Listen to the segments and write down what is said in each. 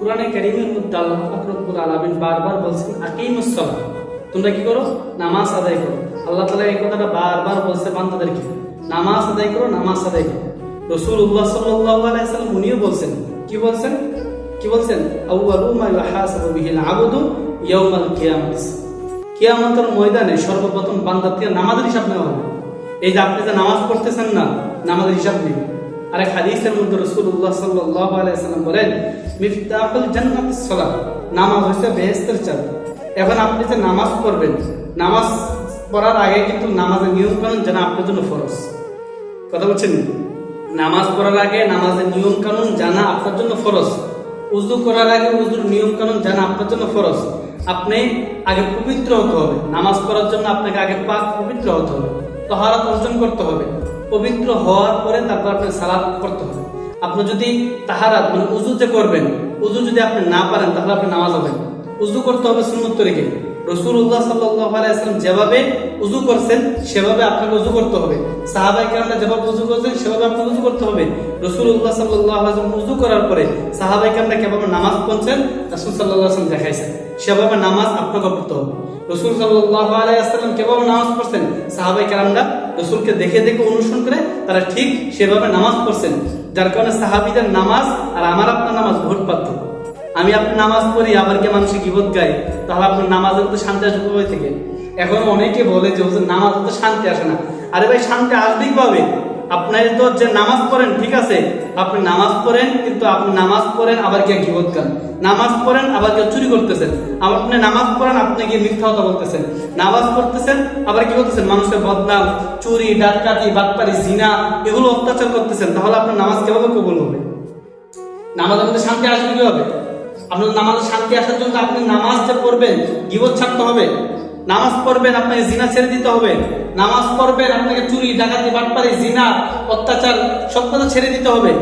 কোরআনে কারিমের মধ্যে আল্লাহ রব্বুল আলামিন বারবার বলছেন আকিমুস সালাহ তোমরা কি করো? নামাজ আদায় করো। আল্লাহ তাআলা এই কথাটা বারবার বলছে বান্দাদেরকে। নামাজ আদায় করো, নামাজ আদায় করো। রসুল উল্লাহ সাল্লাম উনিও বলছেন, কি বলছেন? কি বলছেন? আবদু ইয়াউমাল কিয়ামাত। কিয়ামতের ময়দানে সর্বপ্রথম বান্দার নামাজের হিসাব নেওয়া হবে। এই যে আপনি যে নামাজ পড়তেছেন না, নামাজের হিসাব নেবেন আরেক হাদিসের মধ্যে রাসূলুল্লাহ সাল্লাল্লাহু আলাইহি সাল্লাম বলেন, মিফতাহুল জান্নাতিস সালাত নামাজ হচ্ছে বেহেশতের চাবি। এখন আপনি যে নামাজ পড়বেন, নামাজ পড়ার আগে কিন্তু নামাজের নিয়ম কানুন যেন আপনার জন্য ফরজ। কথা বলছেন? নামাজ পড়ার আগে, নামাজের নিয়ম কানুন জানা আপনার জন্য ফরজ। উজু করার আগে উজুর নিয়ম কানুন জানা আপনার জন্য ফরজ। আপনি আগে পবিত্র হতে হবে। নামাজ পড়ার জন্য আপনাকে আগে পাক পবিত্র হতে হবে। তহারাত অর্জন করতে হবে। পবিত্র হওয়ার পরে তারপর আপনাকে সালাদ করতে হবে। আপনি যদি তাহারাত মানে উজু যে করবেন, উজু যদি আপনি না পারেন, তাহলে আপনি নামাজ হবেন উজু করতে হবে সুন্নত তরিকে রসুল্লাহ সাল্লাহ আলাইসলাম যেভাবে উজু করছেন, সেভাবে আপনাকে উজু করতে হবে। সাহাবাই কেরামরা যেভাবে উজু করছেন, সেভাবে আপনাকে উজু করতে হবে। রসুল্লাহ সাল্লাহ আলাইসলাম উজু করার পরে সাহাবাই কেরামরা কেভাবে নামাজ পড়ছেন? রসুল সাল্লাহ আসলাম দেখাইছেন সেভাবে নামাজ আপনাকে পড়তে হবে। রসুল সাল্লাহ আলাইসাল্লাম কেভাবে নামাজ পড়ছেন? সাহাবাই কেরামরা রসুলকে দেখে দেখে অনুসরণ করে তারা ঠিক সেভাবে নামাজ পড়ছেন। যার কারণে সাহাবিদের নামাজ আর আমার আপনার নামাজ ভোট পার্থক্য। আমি আপনার নামাজ পড়ি, আবার কে মানুষে গিবত গায়? তাহলে আপনার নামাজের মধ্যে শান্তি আসবে কোথায় থেকে? এখন অনেকে বলে যে, হুজুর নামাজ তো শান্তি আসে না। আরে ভাই, শান্তি আসবেই পাবে আপনার তো যে নামাজ পড়েন, ঠিক আছে? আপনি নামাজ পড়েন, কিন্তু আপনি নামাজ পড়েন, আবার কে গিবত গান? নামাজ পড়েন, আবার কেউ চুরি করতেছেন? আপনি নামাজ পড়েন, আপনি গিয়ে মিথ্যা কথা বলতেছেন। নামাজ পড়তেছেন, আবার কি করতেছেন? মানুষের বদনাম, চুরি, ডাকাতি, বাটপারি, জিনা, এগুলো অত্যাচার করতেছেন। তাহলে আপনার নামাজ কীভাবে কবুল হবে? নামাজের মধ্যে শান্তি আসবে কীভাবে? আপনার নামাজে শান্তি আসার জন্য আপনি নামাজ পড়বেন, গিবত ছাড়তে হবে। নামাজ পড়বেন, আপনাকে জিনা ছেড়ে দিতে হবে। নামাজ পড়বেন, আপনাকে চুরি, ডাকাতি, বাটপারি, জিনা, অত্যাচার সব কথা ছেড়ে দিতে হবে।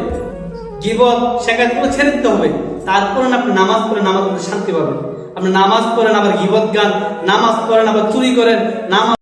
গিবত শেখাতগুলো ছেড়ে দিতে হবে। তারপরে আপনি নামাজ পড়ে নামাজ শান্তি পাবেন। আপনি নামাজ পড়েন, আবার গিবত গান, নামাজ পড়েন, আবার চুরি করেন, নামাজ